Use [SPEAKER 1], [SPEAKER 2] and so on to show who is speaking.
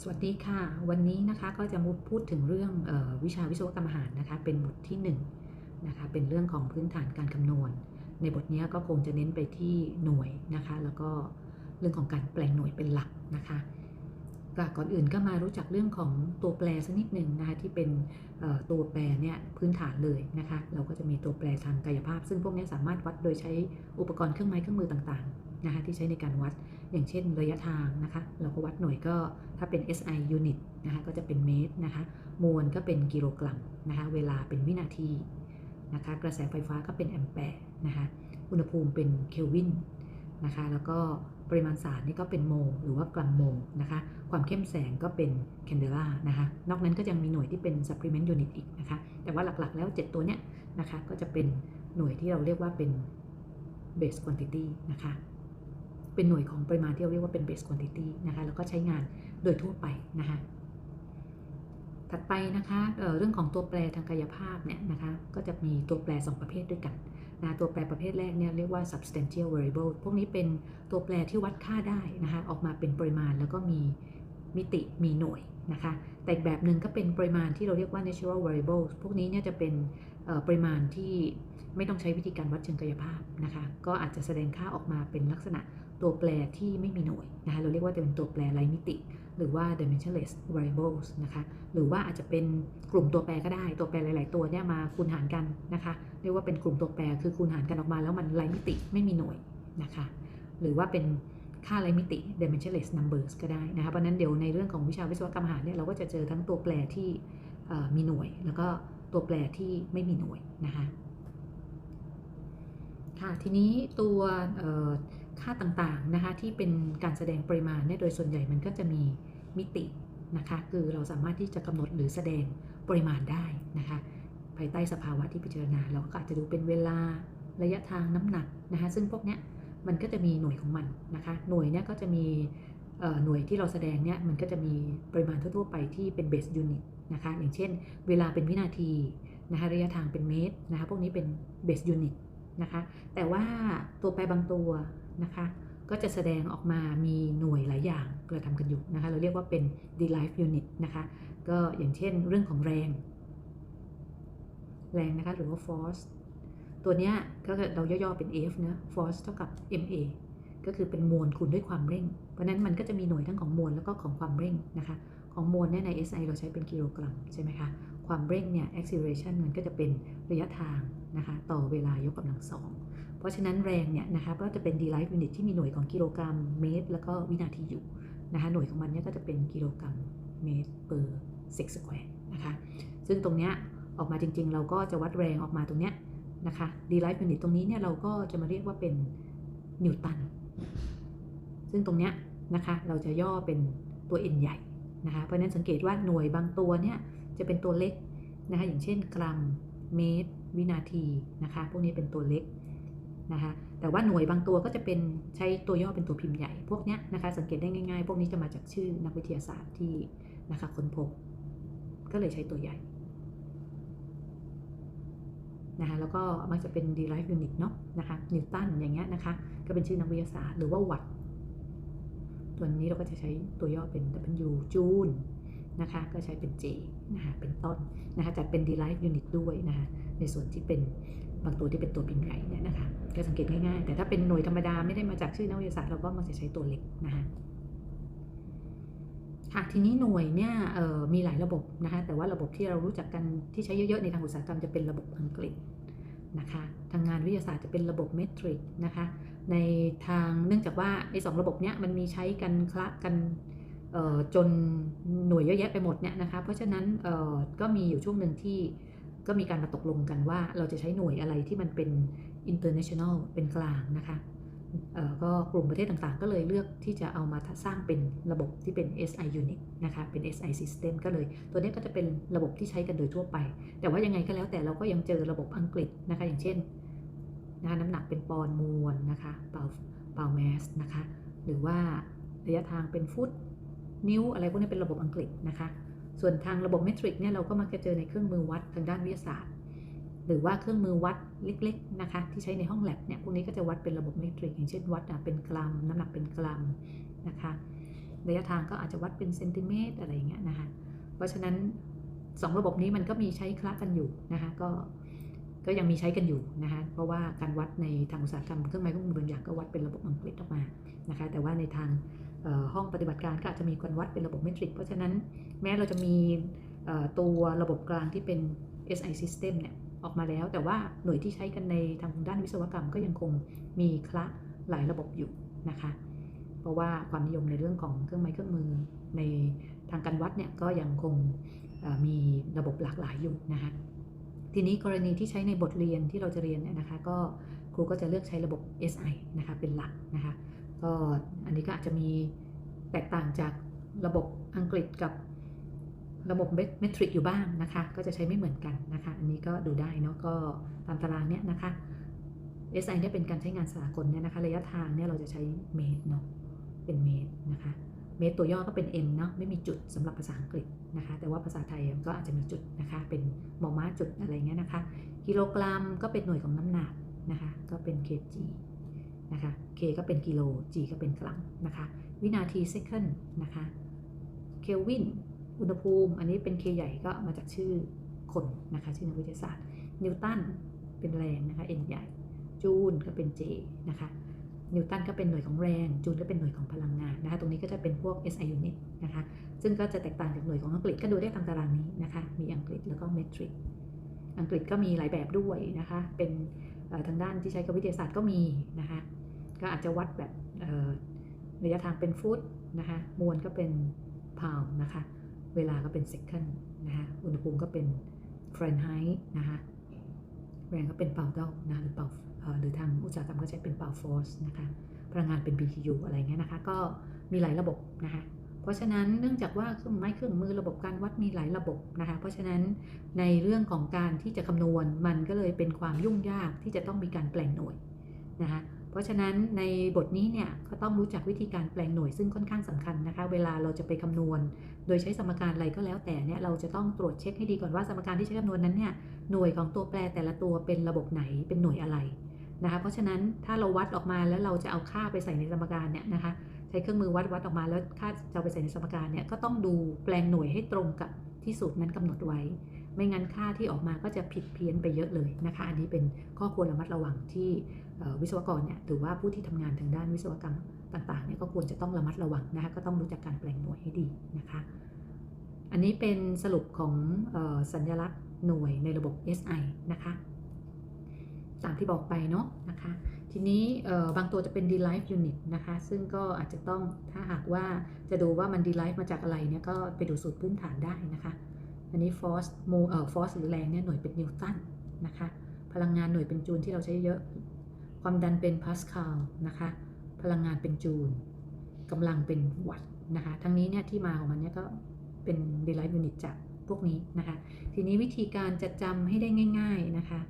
[SPEAKER 1] สวัสดีค่ะ วันนี้นะคะก็จะมาพูดถึงเรื่องออวิชาวิศวกรรมอาหารนะคะเป็นบทที่1นงนะคะเป็นเรื่องของพื้นฐานการคำนวณ ในบทนี้ก็คงจะเน้นไปที่หน่วยนะคะแล้วก็เรื่องของการแปลงหน่วยเป็นหลักนะคะกก่อนอื่นก็มารู้จักเรื่องของตัวแปรสักนิดหนึ่งนะคะที่เป็นตัวแปรเนี่ยพื้นฐานเลยนะคะเราก็จะมีตัวแปรทางกายภาพ ซึ่งพวกนี้สามารถวัดโดยใช้อุปกรณ์เครื่องไม้เครื่องมือต่างๆนะคะที่ใช้ในการวัด อย่างเช่นระยะทางนะคะ เราก็วัดหน่วยก็ถ้าเป็น SI unit นะคะก็จะเป็นเมตรนะคะมวลก็เป็นกิโลกรัมนะคะเวลาเป็นวินาทีนะคะกระแสไฟฟ้าก็เป็นแอมแปร์นะคะอุณหภูมิเป็นเคลวินนะคะแล้วก็ปริมาณสารนี่ก็เป็นโมลหรือว่ากรัมโมลนะคะความเข้มแสงก็เป็นแคนเดล่านะคะนอกนั้นก็ยังมีหน่วยที่เป็น supplement unit อีกนะคะแต่ว่าหลักๆแล้ว 7 ตัวเนี้ยนะคะก็จะเป็นหน่วยที่เราเรียกว่าเป็น base quantity นะคะ เป็นหน่วยของปริมาณที่เราเรียกว่าเป็น base quantity นะคะแล้วก็ใช้งานโดยทั่วไปนะคะถัดไปนะคะเเรื่องของตัวแปรทางกายภาพเนี่ยนะคะก็จะมีตัวแปร 2 ประเภทด้วยกันนะตัวแปรประเภทแรกเนี่ยเรียกว่า substantial variable พวกนี้เป็นตัวแปรที่วัดค่าได้นะคะออกมาเป็นปริมาณแล้วก็มีมิติมีหน่วยนะคะแต่อีกแบบหนึ่งก็เป็นปริมาณที่เราเรียกว่า natural variables พวกนี้เนี่ยจะเป็นปริมาณที่ไม่ต้องใช้วิธีการวัดเชิงกายภาพนะคะก็อาจจะแสดงค่าออกมาเป็นลักษณะ ตัวแปรที่ไม่มีหน่วยนะคะเราเรียกว่าจะเป็นตัวแปรไร้มิติ หรือว่า dimensionless variables นะคะหรือว่าอาจจะเป็นกลุ่มตัวแปรก็ได้ตัวแปรหลาย ๆ ตัวเนี่ยมาคูณหารกันนะคะเรียกว่าเป็นกลุ่มตัวแปรคือคูณหารกันออกมาแล้วมันไร้มิติไม่มีหน่วยนะคะหรือว่าเป็นค่าไร้มิติ dimensionless numbers ก็ได้นะคะเพราะนั้นเดี๋ยวในเรื่องของวิชาวิศวกรรมอาหารเนี่ยเราก็จะเจอทั้งตัวแปรที่มีหน่วย แล้วก็ตัวแปรที่ไม่มีหน่วยนะคะค่ะทีนี้ตัว ค่าต่างๆนะคะที่เป็นการแสดงปริมาณเนี่ยโดยส่วนใหญ่มันก็จะมีมิตินะคะคือเราสามารถที่จะกำหนดหรือแสดงปริมาณได้นะคะภายใต้สภาวะที่พิจารณาเราก็อาจจะดูเป็นเวลาระยะทางน้ำหนักนะคะซึ่งพวกเนี้ยมันก็จะมีหน่วยของมันนะคะหน่วยเนี้ยก็จะมีหน่วยที่เราแสดงเนี่ยมันก็จะมีปริมาณทั่ว ๆ ไปที่เป็นเบสยูนิตนะคะอย่างเช่น เวลาเป็นวินาทีนะคะระยะทางเป็นเมตรนะคะพวกนี้เป็นเบสยูนิตนะคะแต่ว่าตัวแปรบางตัว นะคะ ก็จะแสดงออกมามีหน่วยหลายอย่างกระทำกันอยู่นะคะ เราเรียกว่าเป็น derived unit นะคะ ก็อย่างเช่นเรื่องของแรง แรงนะคะหรือว่า force ตัวนี้ก็เราย่อๆเป็น F นะ force เท่ากับ ma ก็คือเป็นมวลคูณด้วยความเร่ง เพราะนั้นมันก็จะมีหน่วยทั้งของมวลแล้วก็ของความเร่งนะคะ ของมวลเนี่ยใน SI เราใช้เป็นกิโลกรัมใช่ไหมคะ ความเร่งเนี่ย acceleration มันก็จะเป็นระยะทางนะคะต่อเวลายกกำลังสองเพราะฉะนั้นแรงเนี่ยนะคะก็จะเป็น d life unit ที่มีหน่วยของกิโลกรัมเมตร แล้วก็วินาทีอยู่นะคะหน่วยของมันเนี่ยก็จะเป็นกิโลกรัมเมตร per sec square นะคะซึ่งตรงเนี้ยออกมาจริง ๆ เราก็จะวัดแรงออกมาตรงเนี้ยนะคะ d life unit ตรงนี้เนี่ยเราก็จะมาเรียกว่าเป็นนิวตันซึ่งตรงเนี้ยนะคะเราจะย่อเป็นตัว n ใหญ่นะคะเพราะนั้นสังเกตว่าหน่วยบางตัวเนี่ย จะเป็นตัวเล็กนะคะอย่างเช่นกรัม เมตร วินาทีนะคะพวกนี้เป็นตัวเล็กนะคะแต่ว่าหน่วยบางตัวก็จะเป็นใช้ตัวย่อเป็นตัวพิมพ์ใหญ่ พวกนี้นะคะสังเกตได้ง่ายๆ พวกนี้จะมาจากชื่อนักวิทยาศาสตร์ที่นะคะค้นพบ ก็เลยใช้ตัวใหญ่นะคะแล้วก็มักจะเป็น derived unit เนาะนะคะนิวตันอย่างเงี้ยนะคะก็เป็นชื่อนักวิทยาศาสตร์หรือว่าวัตตัวนี้เราก็จะใช้ตัวย่อเป็น W จูล นะคะก็ใช้เป็น J นะคะเป็นต้นนะคะจัดเป็น derived unit ด้วยนะคะในส่วนที่เป็นบางตัวที่เป็นตัวพิมพ์ใหญ่เนี่ยนะคะก็สังเกตง่ายๆ แต่ถ้าเป็นหน่วยธรรมดาไม่ได้มาจากชื่อนักวิทยาศาสตร์เราก็มักจะใช้ตัวเล็กนะคะค่ะทีนี้หน่วยเนี่ยมีหลายระบบนะคะแต่ว่าระบบที่เรารู้จักกันที่ใช้เยอะๆในทางอุตสาหกรรมจะเป็นระบบอังกฤษนะคะทางงานวิทยาศาสตร์จะเป็นระบบเมตริกนะคะในทางเนื่องจากว่าไอ้สองระบบเนี้ยมันมีใช้กันคละกัน จนหน่วยเยอะแยะไปหมดเนี่ยนะคะ เพราะฉะนั้นก็มีอยู่ช่วงหนึ่งที่ก็มีการมาตกลงกันว่าเราจะใช้หน่วยอะไรที่มันเป็น international เป็นกลางนะคะก็กลุ่มประเทศต่างๆ ก็เลยเลือกที่จะเอามาสร้างเป็นระบบที่เป็น SI unit นะคะ เป็น SI system ก็เลย ตัวนี้ก็จะเป็นระบบที่ใช้กันโดยทั่วไป แต่ว่ายังไงก็แล้วแต่เราก็ยังเจอระบบอังกฤษนะคะ อย่างเช่นนะะน้ำหนักเป็นปอนด์มวลนะคะเปาเปาแมสนะคะ หรือว่าระยะทางเป็นฟุต นิ้วอะไรพวกนี้เป็นระบบอังกฤษนะคะ ส่วนทางระบบเมตริกเนี่ยเราก็มักจะเจอในเครื่องมือวัดทางด้านวิทยาศาสตร์ หรือว่าเครื่องมือวัดเล็กๆนะคะที่ใช้ในห้องแลบเนี่ยพวกนี้ก็จะวัดเป็นระบบเมตริก อย่างเช่นวัดเป็นกรัมน้ำหนักเป็นกรัมนะคะระยะทางก็อาจจะวัดเป็นเซนติเมตรอะไรอย่างเงี้ยนะคะเพราะฉะนั้น 2 ระบบนี้มันก็มีใช้คละกันอยู่นะคะก็ก็ยังมีใช้กันอยู่นะคะ เพราะว่าการวัดในทางอุตสาหกรรมเครื่องไม้เครื่องมือบางอย่างก็วัดเป็นระบบอังกฤษออกมานะคะ แต่ว่าในทาง ห้องปฏิบัติการก็อาจจะมีการวัดเป็นระบบเมตริก เพราะฉะนั้นแม้เราจะมีตัวระบบกลางที่เป็น SI system เนี่ยออกมาแล้ว แต่ว่าหน่วยที่ใช้กันในทางด้านวิศวกรรมก็ยังคงมีคละหลายระบบอยู่นะคะ เพราะว่าความนิยมในเรื่องของเครื่องไม้เครื่องมือในทางการวัดเนี่ยก็ยังคงมีระบบหลากหลายอยู่นะคะทีนี้กรณีที่ใช้ในบทเรียนที่เราจะเรียนเนี่ยนะคะ ก็ครูก็จะเลือกใช้ระบบ SI นะคะเป็นหลักนะคะ ก็อันนี้ก็อาจจะมีแตกต่างจากระบบอังกฤษกับระบบเมทริกอยู่บ้างนะคะ ก็จะใช้ไม่เหมือนกันนะคะ อันนี้ก็ดูได้เนาะก็ตามตารางเนี่ยนะคะ SI เนี่ยเป็นการใช้งานสากลเนี่ยนะคะ ระยะทางเนี่ยเราจะใช้เมตรเนาะเป็นเมตรนะคะ เมตรตัวย่อก็เป็น M เนาะไม่มีจุดสำหรับภาษาอังกฤษนะคะ แต่ว่าภาษาไทยก็อาจจะมีจุดนะคะ เป็นมอม้าจุดอะไรเงี้ยนะคะ กิโลกรัมก็เป็นหน่วยของน้ำหนักนะคะ ก็เป็น kg นะคะ K ก็เป็นกิโล G ก็เป็นกรัมนะคะ วินาที second นะคะเคลวินอุณหภูมิ อันนี้เป็น K ใหญ่ก็มาจากชื่อคนนะคะ ชื่อนักวิทยาศาสตร์ นิวตันเป็นแรงนะคะ N ใหญ่ จูลก็เป็น J นะคะ นิวตันก็เป็นหน่วยของแรง จูลก็เป็นหน่วยของพลังงานนะคะ ตรงนี้ก็จะเป็นพวก SI unit นะคะ ซึ่งก็จะแตกต่างจากหน่วยของอังกฤษก็ดูได้ตามตารางนี้นะคะ มีอังกฤษแล้วก็เมตริก อังกฤษก็มีหลายแบบด้วยนะคะ เป็นทางด้านที่ใช้กับวิทยาศาสตร์ก็มีนะคะ ก็อาจจะวัดแบบระยะทางเป็นฟุตนะคะมวลก็เป็นพาวนะคะ เวลาก็เป็นเซคันนะคะอุณหภูมิก็เป็นฟรนไฮต์นะคะแรงก็เป็นเปาเดลนะหรือเปาหรือทางอุตสาหกรรมก็ใช้เป็นเปาฟอร์สนะคะพลังงานเป็น BTU อะไรเงี้ยนะคะ ก็มีหลายระบบนะคะ เพราะฉะนั้นเนื่องจากว่าเครื่องไม้เครื่องมือระบบการวัดมีหลายระบบนะคะ เพราะฉะนั้นในเรื่องของการที่จะคำนวณมันก็เลยเป็นความยุ่งยากที่จะต้องมีการแปลงหน่วยนะคะ เพราะฉะนั้นในบทนี้เนี่ยก็ต้องรู้จักวิธีการแปลงหน่วยซึ่งค่อนข้างสำคัญนะคะ เวลาเราจะไปคำนวณ โดยใช้สมการอะไรก็แล้วแต่เนี่ยเราจะต้องตรวจเช็คให้ดีก่อนว่าสมการที่ใช้คำนวณนั้นเนี่ยหน่วยของตัวแปรแต่ละตัวเป็นระบบไหนเป็นหน่วยอะไรนะคะ เพราะฉะนั้นถ้าเราวัดออกมาแล้วเราจะเอาค่าไปใส่ในสมการเนี่ยนะคะ ใช้เครื่องมือวัดวัดออกมาแล้วค่าจะเอาไปใส่ในสมการเนี่ยก็ต้องดูแปลงหน่วยให้ตรงกับที่สูตรนั้นกำหนดไว้ ไม่งั้นค่าที่ออกมาก็จะผิดเพี้ยนไปเยอะเลยนะคะ อันนี้เป็นข้อควรระมัดระวังที่ วิศวกรเนี่ยหรือว่าผู้ที่ทำงานทางด้านวิศวกรรมต่างๆเนี่ยก็ควรจะต้องระมัดระวังนะคะก็ต้องรู้จักการแปลงหน่วยให้ดีนะคะ อันนี้เป็นสรุปของออสัญลักษณ์หน่วยในระบบ SI นะคะตามที่บอกไปเนาะนะคะ ทีนี้บางตัวจะเป็น derive unit นะคะ ซึ่งก็อาจจะต้องถ้าหากว่าจะดูว่ามัน derive มาจากอะไรเนี่ยก็ไปดูสูตรพื้นฐานได้นะคะ อันนี้ force mo เอ่อ force หรือแรงเนี่ยหน่วยเป็นนิวตันนะคะ พลังงานหน่วยเป็นจูลที่เราใช้เยอะ ความดันเป็นพาสคาลนะคะ พลังงานเป็นจูลกำลังเป็นวัตต์นะคะ ทั้งนี้เนี่ยที่มาของมันเนี่ยก็เป็น derive unit จากพวกนี้นะคะ ทีนี้วิธีการจะจำให้ได้ง่าย ๆนะคะ